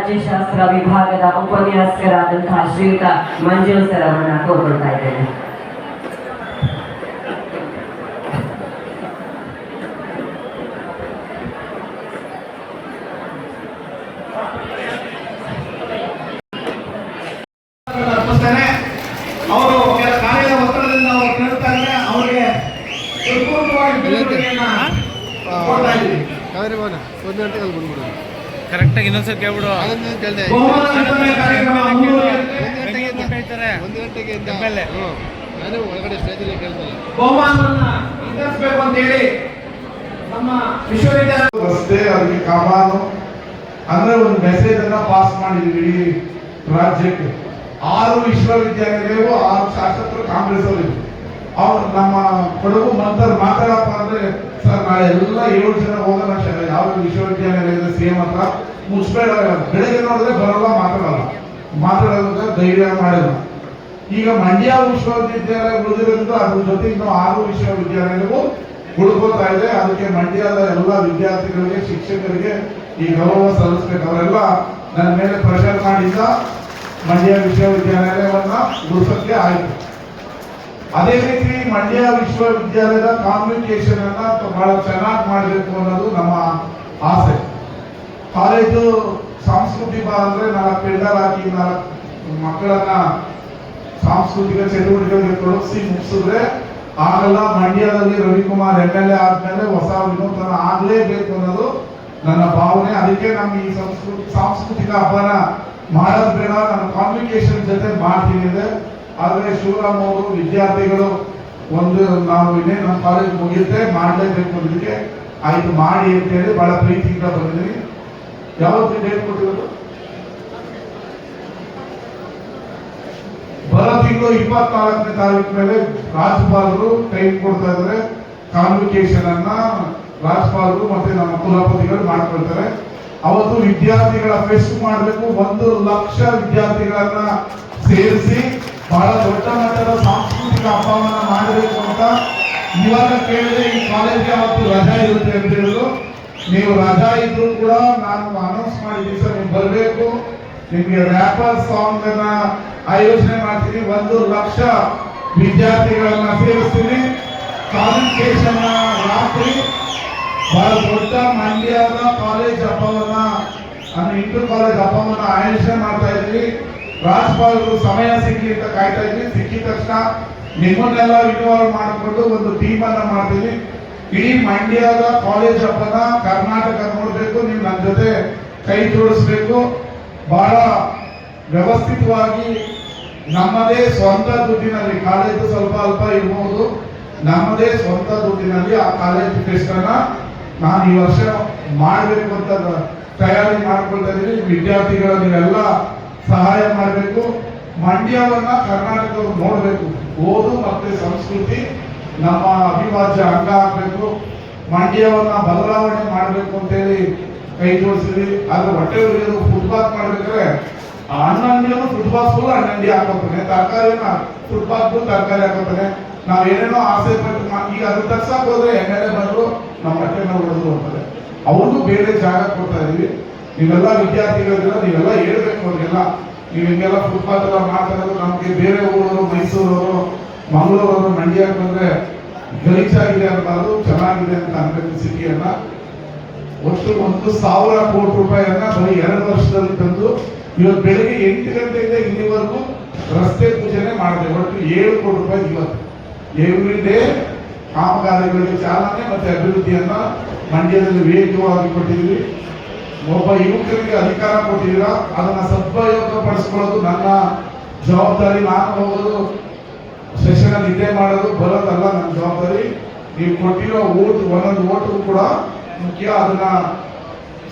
ರಾಜ್ಯಶಾಸ್ತ್ರ ವಿಭಾಗದ ಉಪನ್ಯಾಸಕರಾದಂತಹ ಶ್ರೀಯುತ ಮಂಜು ಸರ್ ಅವರನ್ನ ಕೋರ್ಕೊಳ್ತಾ ಇದ್ದೇನೆ. ಅರ್ಪಿಸ್ತಾನೆ ಅವರು ಕೆಲ ಕಾರ್ಯದ ಒತ್ತಡದಿಂದ ಅವರು ಕೇಳ್ತಾರೆ ಅವರಿಗೆ ಸಂಪೂರ್ಣವಾಗಿ ಬಿಡುಗಡೆಯನ್ನ ಕೊಡ್ತಾ ಇದ್ದೀವಿ. ಕಾವೇರಿ ಭವನ. ಒಂದು ಗಂಟೆಗೆ ಅಲ್ಲಿ ಬಂದ್ಬಿಡು ಕರೆಕ್ಟಾಗಿ ಇನ್ನೊಂದ್ಸಲ ಕೇಳ್ಬಿಡು. ಅದನ್ನ ಕೇಳಿದೆ. ಒಂದು ಗಂಟೆಗೆ ನಾನು ಒಳಗಡೆ ಸ್ಟೇಜಲ್ಲಿ ಕೇಳ್ತಲ್ಲ ಬಹುಮಾನವನ್ನ ಅಂತ ಹೇಳಿ ನಮ್ಮ ವಿಶ್ವವಿದ್ಯಾಲಯ ರಸ್ತೆ ಕಮಾನು. ಅಂದ್ರೆ ಒಂದು ಮೆಸೇಜ್ ಅನ್ನ ಪಾಸ್ ಮಾಡಿದ್ವಿ ಇಡೀ ರಾಜ್ಯಕ್ಕೆ. ಆರು ವಿಶ್ವವಿದ್ಯಾಲಯಗಳಿಗೂ ಆರು ಶಾಸಕರು ಕಾಂಗ್ರೆಸ್ ಅವರು. ಅವ್ರು ನಮ್ಮ ಕೊಡಗು ಮಂತ್ರ ಮಾತಾಡಪ್ಪ ಅಂದ್ರೆ, ಸರ್, ನಾಳೆ ಎಲ್ಲ ಏಳು ಜನ ಹೋಗೋಣ ಸರ್. ಯಾವ ವಿಶ್ವವಿದ್ಯಾನಿಲಯದ ಸೇಮ್ ಹತ್ರ ಮುಚ್ಚಬೇಡ ಬೆಳಗ್ಗೆ ನೋಡಿದ್ರೆ ಬರಲ್ಲ, ಮಾತಾಡಲ್ಲ. ಮಾತಾಡೋದಕ್ಕೆ ಧೈರ್ಯ ಮಾಡಿಲ್ಲ. ಈಗ ಮಂಡ್ಯ ವಿಶ್ವವಿದ್ಯಾಲಯ ಉಳಿದಿರೋದ್ರಿಂದ ಅದ್ರ ಜೊತೆ ಇನ್ನು ಆರು ವಿಶ್ವವಿದ್ಯಾಲಯಗಳು ಉಳ್ಕೋತಾ ಇದೆ. ಅದಕ್ಕೆ ಮಂಡ್ಯದ ಎಲ್ಲ ವಿದ್ಯಾರ್ಥಿಗಳಿಗೆ, ಶಿಕ್ಷಕರಿಗೆ ಈ ಗೌರವ ಸಲ್ಲಿಸ್ಬೇಕು. ಅವರೆಲ್ಲ ನನ್ನ ಮೇಲೆ ಪ್ರೆಷರ್ ಮಾಡಿದ್ದ ಮಂಡ್ಯ ವಿಶ್ವವಿದ್ಯಾಲಯವನ್ನ ಉಳಿಸೋಕ್ಕೆ ಆಯ್ತು. ಅದೇ ರೀತಿ ಮಂಡ್ಯ ವಿಶ್ವವಿದ್ಯಾಲಯದ ಕಾಮ್ಯುನಿಕೇಷನ್ ಅನ್ನ ಬಹಳ ಚೆನ್ನಾಗಿ ಮಾಡಬೇಕು ಅನ್ನೋದು ನಮ್ಮ ಆಸೆ. ಕಾಲೇಜು ಸಾಂಸ್ಕೃತಿಕ ಅಂದ್ರೆ ನಾಲ್ಕು ಪೆಂಡಲ್ ಹಾಕಿ ನಾಲ್ಕು ಮಕ್ಕಳನ್ನ ಸಾಂಸ್ಕೃತಿಕ ಚಟುವಟಿಕೆಗಳಿಗೆ ತೊಡಗಿಸಿ ಮುಗಿಸಿದ್ರೆ ಆಗಲ್ಲ, ಮಂಡ್ಯದಲ್ಲಿ ರವಿಕುಮಾರ್ ಎಂ ಎಲ್ ಎ ಆದ್ಮೇಲೆ ಹೊಸ ವಿನೂತನ ಆಗ್ಲೇಬೇಕು ಅನ್ನೋದು ನನ್ನ ಭಾವನೆ. ಅದಕ್ಕೆ ನಮ್ಗೆ ಈ ಸಂಸ್ಕೃತಿ ಸಾಂಸ್ಕೃತಿಕ ಹಬ್ಬನ ಮಾಡೋದ್ ಬೇಡ, ನಾನು ಕಾನ್ವಿಕೇಶನ್ ಜೊತೆ ಮಾಡ್ತೀನಿ ಆದ್ರೆ ಶಿವರಾಮ್ ಅವರು ವಿದ್ಯಾರ್ಥಿಗಳು ಒಂದು ನಾವು ಇನ್ನೇ ನಮ್ಮ ಕಾಲೇಜ್ ಮುಗಿಯುತ್ತೆ ಮಾಡಲೇಬೇಕು ಅನ್ನೋದಕ್ಕೆ ಆಯ್ತು ಮಾಡಿ ಅಂತ ಹೇಳಿ ಬಹಳ ಪ್ರೀತಿಯಿಂದ ಬಂದಿದ್ದೀನಿ. ಯಾವತ್ತು ಡೇಟ್ ಕೊಟ್ಟಿರೋದು? ಬರ ತಿಂಗಳು ಇಪ್ಪತ್ನಾಲ್ಕನೇ ತಾರೀಕು ಮೇಲೆ ರಾಜ್ಯಪಾಲರು ಟೈಮ್ ಕೊಡ್ತಾ ಇದ್ದಾರೆ. ಕಾನ್ವಿಕೇಶನ್ ಅನ್ನ ರಾಜ್ಯಪಾಲರು ಮತ್ತೆ ನಮ್ಮ ಕುಲಪತಿಗಳು ಮಾಡ್ಕೊಳ್ತಾರೆ. ಅವತ್ತು ವಿದ್ಯಾರ್ಥಿಗಳ ಫೆಸ್ಟ್ ಮಾಡಬೇಕು, ಒಂದು ಲಕ್ಷ ವಿದ್ಯಾರ್ಥಿಗಳನ್ನ ಸೇರಿಸಿ ಬಹಳ ದೊಡ್ಡ ಮಟ್ಟದ ಸಾಂಸ್ಕೃತಿಕ ಹಬ್ಬವನ್ನ ಮಾಡಬೇಕು ಅಂತ ಇವಾಗ ಕೇಳಿದ್ರೆ ಈ ಕಾಲೇಜ್ಗೆ ಅವತ್ತು ರಜಾ ಇರುತ್ತೆ ಅಂತ ಹೇಳಿದ್ರು. ನೀವು ರಜಾ ಇದ್ರು ಕೂಡ ನಾನು ಅನೌನ್ಸ್ ಮಾಡಿದ್ದೀನಿ ಸರ್, ನೀವು ಬರಬೇಕು. ನಿಮಗೆ ರ್ಯಾಪರ್ ಸಾಂಗ್ ಅನ್ನ ಆಯೋಜನೆ ಮಾಡ್ತೀನಿ. ಒಂದು ಲಕ್ಷ ವಿದ್ಯಾರ್ಥಿಗಳನ್ನ ಸೇರಿಸ್ತೀನಿ. ಕಾನ್ವಿಕೇಶನ್ ರಾತ್ರಿ ಬಹಳ ದೊಡ್ಡ ಹಬ್ಬವನ್ನ ಅಂದ್ರೆ ಇಂಟರ್ ಕಾಲೇಜ್ ಹಬ್ಬವನ್ನ ಆಯೋಜನೆ ಮಾಡ್ತಾ ಇದ್ವಿ ರಾಜ್ಪಾಲರು ಸಮಯ ಸಿಗ್ಲಿ ಅಂತ ಕಾಯ್ತಾ ಇದ್ವಿ ಸಿಕ್ಕಿದ ತಕ್ಷಣ ನಿಮ್ಮನ್ನೆಲ್ಲ ಇನ್ವಾಲ್ವ್ ಮಾಡಿಕೊಂಡು ಒಂದು ಟೀಮ್ ಅನ್ನ ಮಾಡ್ತೀವಿ ಇಡೀ ಮಂಡ್ಯದ ಕಾಲೇಜ್ ಹಬ್ಬನ ಕರ್ನಾಟಕ ನೋಡಬೇಕು ನೀವು ನನ್ನ ಜೊತೆ ಕೈ ಜೋಡಿಸ್ಬೇಕು. ಬಹಳ ವ್ಯವಸ್ಥಿತವಾಗಿ ನಮ್ಮದೇ ಸ್ವಂತ ದುಡ್ಡಿನಲ್ಲಿ, ಕಾಲೇಜು ಸ್ವಲ್ಪ ಅಲ್ಪ ಇರ್ಬೋದು. ನಮ್ಮದೇ ಸ್ವಂತ ದುಡ್ಡಿನಲ್ಲಿ ಆ ಕಾಲೇಜ್ ಫೆಸ್ಟ್ ಅನ್ನ ನಾನು ಈ ವರ್ಷ ಮಾಡಬೇಕು ಅಂತ ತಯಾರಿ ಮಾಡ್ಕೊಳ್ತಾ ಇದ್ದೀವಿ ವಿದ್ಯಾರ್ಥಿಗಳ ನೀವೆಲ್ಲ ಸಹಾಯ ಮಾಡಬೇಕು. ಮಂಡ್ಯವನ್ನ ಕರ್ನಾಟಕದವ್ರು ನೋಡಬೇಕು. ಓದು ಮತ್ತೆ ಸಂಸ್ಕೃತಿ ನಮ್ಮ ಅವಿಭಾಜ್ಯ ಅಂಗ ಆಗಬೇಕು. ಮಂಡ್ಯವನ್ನ ಬದಲಾವಣೆ ಮಾಡಬೇಕು ಅಂತೇಳಿ ಕೈ ಜೋಡಿಸಿದ್ವಿ. ಆದ್ರೆ ಹೊಟ್ಟೆ ಉರಿಯೋದು ಫುಟ್ಪಾತ್ ಮಾಡ್ಬೇಕಾದ್ರೆ ಹಣ್ಣು ಫುಟ್ಪಾತ್ ಫುಲ್ ಅಣ್ಣಂದಿ ಹಾಕೋತಾನೆ. ತರಕಾರಿನ ಫುಟ್ಪಾತ್ ತರಕಾರಿ ಹಾಕೋತಾನೆ. ನಾವೇನೇನೋ ಆಸೆ ಪಟ್ಟು ಈಗ ಅದು ತಗ್ಸಕ್ ಹೋದ್ರೆ ಎಣ್ಣೆ ಬಂದರು ನಮ್ಮ ಹೊಟ್ಟೆನ ಹೊಡೆದ್ರು ಅಂತಾರೆ ಅವ್ರಿಗೂ ಬೇರೆ ಜಾಗ ಕೊಡ್ತಾ ಇದೀವಿ. ನೀವೆಲ್ಲ ವಿದ್ಯಾರ್ಥಿಗಳಿಗೆಲ್ಲ ನೀವೆಲ್ಲ ಹೇಳ್ಬೇಕು ಅವ್ರಿಗೆಲ್ಲ. ನೀವು ಹಿಂಗೆಲ್ಲ ಫುಟ್ಪಾತ್ ಎಲ್ಲ ಮಾಡ್ತಾರೆ ನಮ್ಗೆ ಬೇರೆ ಊರವರು, ಮೈಸೂರವರು, ಮಂಗಳೂರವರು ಮಂಡ್ಯಕ್ಕೆ ಬಂದ್ರೆ ಗಲೀಜಾಗಿದೆ ಅನ್ನೋದು ಚೆನ್ನಾಗಿದೆ ಅಂತ ಅನ್ಬೇಕು ಸಿಟಿಯನ್ನ ಒಟ್ಟು ಒಂದು ಸಾವಿರ ಕೋಟಿ ರೂಪಾಯಿಯನ್ನ ಬರೀ ಎರಡು ವರ್ಷದಲ್ಲಿ ತಂದು ಇವತ್ತು ಬೆಳಿಗ್ಗೆ ಎಂಟು ಗಂಟೆಯಿಂದ ಇಲ್ಲಿವರೆಗೂ ರಸ್ತೆ ಪೂಜೆನೆ ಮಾಡಿದೆ. ಒಟ್ಟು ಏಳು ಕೋಟಿ ರೂಪಾಯಿ ಇವತ್ತು. ಎವ್ರಿ ಡೇ ಕಾಮಗಾರಿಗಳಿಗೆ ಚಾಲನೆ ಮತ್ತು ಅಭಿವೃದ್ಧಿಯನ್ನು ಮಂಡ್ಯದಲ್ಲಿ ವೇಗವಾಗಿ ಕೊಟ್ಟಿದ್ವಿ ಒಬ್ಬ ಯುವಕರಿಗೆ ಅಧಿಕಾರ ಕೊಟ್ಟಿದ್ದೀರಾ? ಅದನ್ನು ಸದುಪಯೋಗ ಪಡಿಸ್ಕೊಳ್ಳೋದು ನನ್ನ ಜವಾಬ್ದಾರಿ. ನಾನು ಹೋಗೋದು, ಸೆಷನ್ ನಿದ್ದೆ ಮಾಡೋದು, ಬರೋದಲ್ಲ ನನ್ನ ಜವಾಬ್ದಾರಿ. ನೀವು ಕೊಟ್ಟಿರೋ ಓಟ್, ಒಂದೊಂದು ಓಟು ಕೂಡ ಮುಖ್ಯ ಅದನ್ನ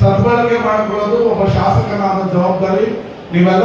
ಸದ್ಬಳಕೆ ಮಾಡ್ಕೊಳ್ಳೋದು ಒಬ್ಬ ಶಾಸಕನಾದ ಜವಾಬ್ದಾರಿ. ನೀವೆಲ್ಲ